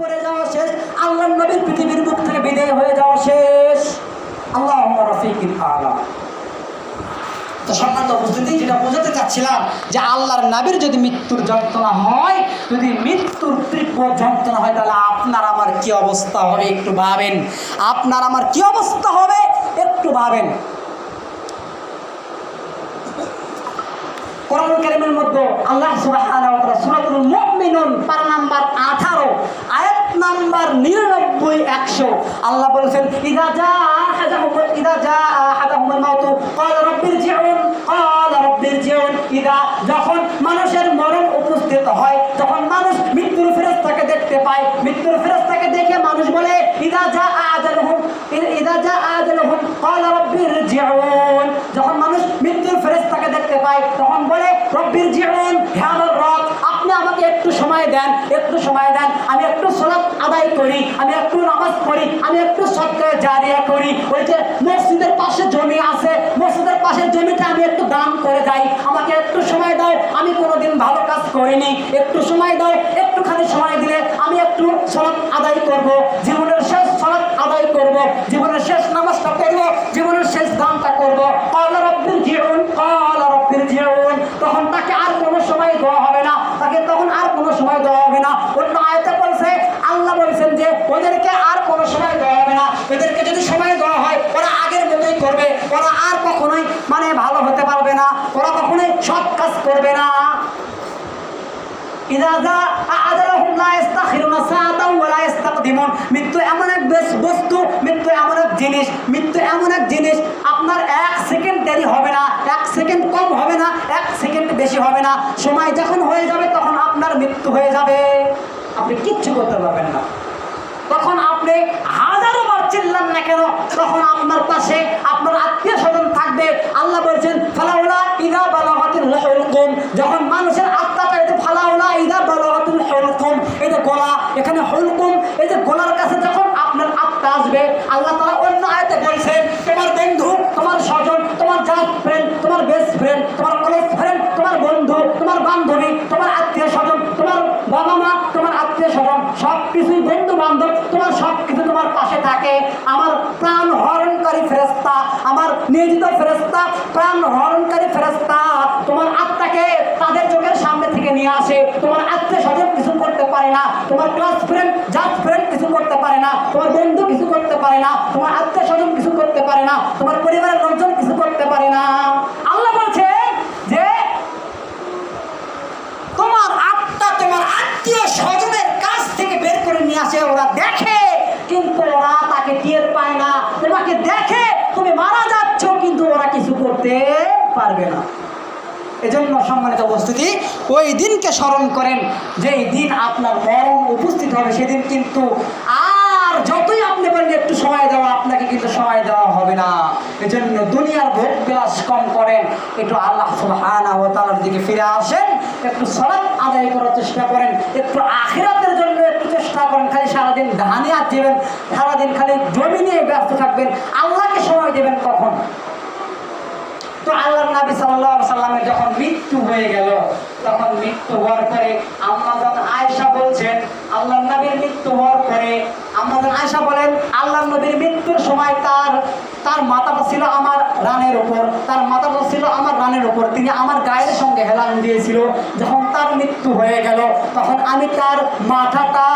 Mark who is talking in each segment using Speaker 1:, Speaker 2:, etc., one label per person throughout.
Speaker 1: পড়ে যাওয়া শেষ, আল্লাহ নবীর পৃথিবীর মুখ থেকে বিদায় হয়ে যাওয়া শেষ। আল্লাহ রফিকিল আলা। তো সম্মানিত উপস্থিতি, যেটা বোঝাতে চাচ্ছিলাম যে আল্লাহর নাবির যদি মৃত্যুর যন্ত্রণা হয়, যদি মৃত্যুর তীব্র যন্ত্রণা হয়, তাহলে আপনার আমার কি অবস্থা হবে একটু ভাবেন। আপনার আমার কি অবস্থা হবে একটু ভাবেন। কোরআন আল্লাহ সূরাতুল মুমিনুন পারা নাম্বার 18 আয়াত নাম্বার 99 100 আল্লাহ বলেছেন, ইদা আহাদাহুম, ইদা জা আহাদাহুমুল মাউত, ক্বালা রাব্বিরজিউন ক্বালা রাব্বিরজিউন ইদা যখন মানুষের মরণ উপস্থিত হয় তখন মানুষ মৃত্যুর ফেরেশতাকে দেখতে পায়, মৃত্যুর ফেরেশতাকে দেখে মানুষ বলে, ইদা জা আজালুহুম ইদা যা আজালুহুম ক্বালা রাব্বিরজিউন যখন মানুষ মৃত্যুর ফেরেশতাকে দেখতে পায়, তখন বলে রব্বির জীবন হে আমার রব, আপনি আমাকে একটু সময় দেন, একটু সময় দেন, আমি একটু সলাপ আদায় করি, আমি একটু নামাজ পড়ি, আমি একটু সত্যে জারিয়া করি। ওই যে মসজিদের পাশে জমি আছে, মসজিদের পাশের জমিটা আমি একটু দান করে যাই। আমাকে একটু সময় দাও আমি কোনোদিন ভালো কাজ করিনি। একটু সময় দাও একটুখানি সময় দিলে আমি একটু সলাপ আদায় করব। জীবনের শেষ সলাপ আদায় করব জীবনের শেষ নামাজটা করব জীবনের শেষ দানটা করব কল রব্বির জীবন কল রব্বির জীবন তখন তাকে আর কোনো সময় দেওয়া হবে না তাকে তখন আর কোনো সময় দেওয়া হবে না। অন্য আয়তে বলছে, আল্লাহ বলছেন যে, ওদেরকে আর কোনো সময় দেওয়া হবে না। ওদেরকে যদি সময় দেওয়া হয়, ওরা আগের মতোই করবে। ওরা আর কখনোই মানে ভালো হতে পারবে না। ওরা কখনোই সৎ কাজ করবে না। মৃত্যু এমন এক বস্তু, মৃত্যু এমন এক জিনিস, মৃত্যু এমন এক জিনিস, আপনার এক সেকেন্ড দেরি হবে না, এক সেকেন্ড কম হবে না, এক সেকেন্ড বেশি হবে না। সময় যখন হয়ে যাবে, তখন মৃত্যু হয়ে যাবে। আপনি কিচ্ছু করতে পারবেন না। তখন আপনি হাজারো বার চিল্লান না কেন? তখন আপনার পাশে আপনার আত্মীয় স্বজন থাকবে। আল্লাহ বলছেন, ফালাউলা ইদা বালাগাতুল হুলকুম যখন মানুষের আত্মাটা যে, ফালাউলা ইদা বালাগাতুল হুলকুম এই যে গলা, এখানে হুলকুম, এই যে গলার কাছে যখন আপনার আত্মা আসবে, আল্লাহ তাআলা অন্য আয়তে বলছেন, তোমার বন্ধু তোমার স্বজন তোমার জাস্ট ফ্রেন্ড তোমার বেস্ট ফ্রেন্ড তোমার ক্লোজ ফ্রেন্ড তোমার বন্ধু তোমার বান্ধবী তোমার আত্মীয় স্বজন তোমার বাবা মা তোমার আত্মীয় স্বজন সব কিছুই বন্ধু বান্ধব তোমার সব কিছু তোমার পাশে থাকে। আমার প্রাণ হরণকারী ফেরেস্তা আমার নিয়োজিত ফেরেস্তা প্রাণ হরণকারী ফেরেস্তা তোমার আত্মাকে তাদের চোখের সামনে থেকে নিয়ে আসে। তোমার আত্মীয় স্বজন কিছু করতে পারে না, তোমার ক্লাস ফ্রেন্ড জাস্ট ফ্রেন্ড কিছু করতে পারে না, তোমার বন্ধু কিছু করতে পারে না, তোমার আত্মীয় স্বজন কিছু করতে পারে না, তোমার পরিবারের লোকজন কিছু করতে পারে না আল্লাহ বলছে যে তোমার আত্মা তোমার আত্মীয় স্বজনের কাছ থেকে বের করে নিয়ে আসে, ওরা দেখে, কিন্তু ওরা তাকে টের পায় না। তোমাকে দেখে তুমি মারা যাচ্ছ, কিন্তু ওরা কিছু করতে পারবে না। এজন্য সম্মানিত উপস্থিতি, ওই দিনকে স্মরণ করেন যে দিন আপনার মরণ উপস্থিত হবে, সেদিন কিন্তু আর যতই আপনি বলেন, একটু সময় দেওয়া, আপনাকে কিন্তু সময় দেওয়া হবে না। এজন্য দুনিয়ার ভোগ বিলাস কম করেন, একটু আল্লাহ সুবহানাহু ওয়া তাআলার দিকে ফিরে আসেন, একটু সালাত আদায় করার চেষ্টা করেন, একটু আখিরাতের জন্য একটু চেষ্টা করেন, খালি সারাদিন ধানে আর দেবেন, সারাদিন খালি জমি নিয়ে ব্যস্ত থাকবেন, আল্লাহকে সময় দেবেন কখন? তো আল্লাহ নবী সাল্লাহ সাল্লামের যখন মৃত্যু হয়ে গেল, তখন মৃত্যু হওয়ার পরে আম্মাজান আয়সা বলছেন আল্লাহ নবীর মৃত্যু হওয়ার পরে আম্মাজান আয়সা বলেন আল্লাহ নবীর মৃত্যুর সময় তার তার মাথাটা ছিল আমার রানের উপর, তার মাথাটা ছিল আমার রানের উপর, তিনি আমার গায়ের সঙ্গে হেলান দিয়েছিল, যখন মৃত্যু হয়ে গেল, তখন আমি তার মাথাটা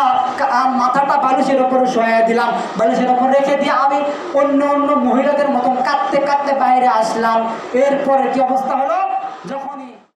Speaker 1: মাথাটা বালিশের ওপর শোয়া দিলাম। বালিশের ওপর রেখে দিয়ে আমি অন্য অন্য মহিলাদের মতন কাঁদতে কাঁদতে বাইরে আসলাম। এরপরে কি অবস্থা হলো?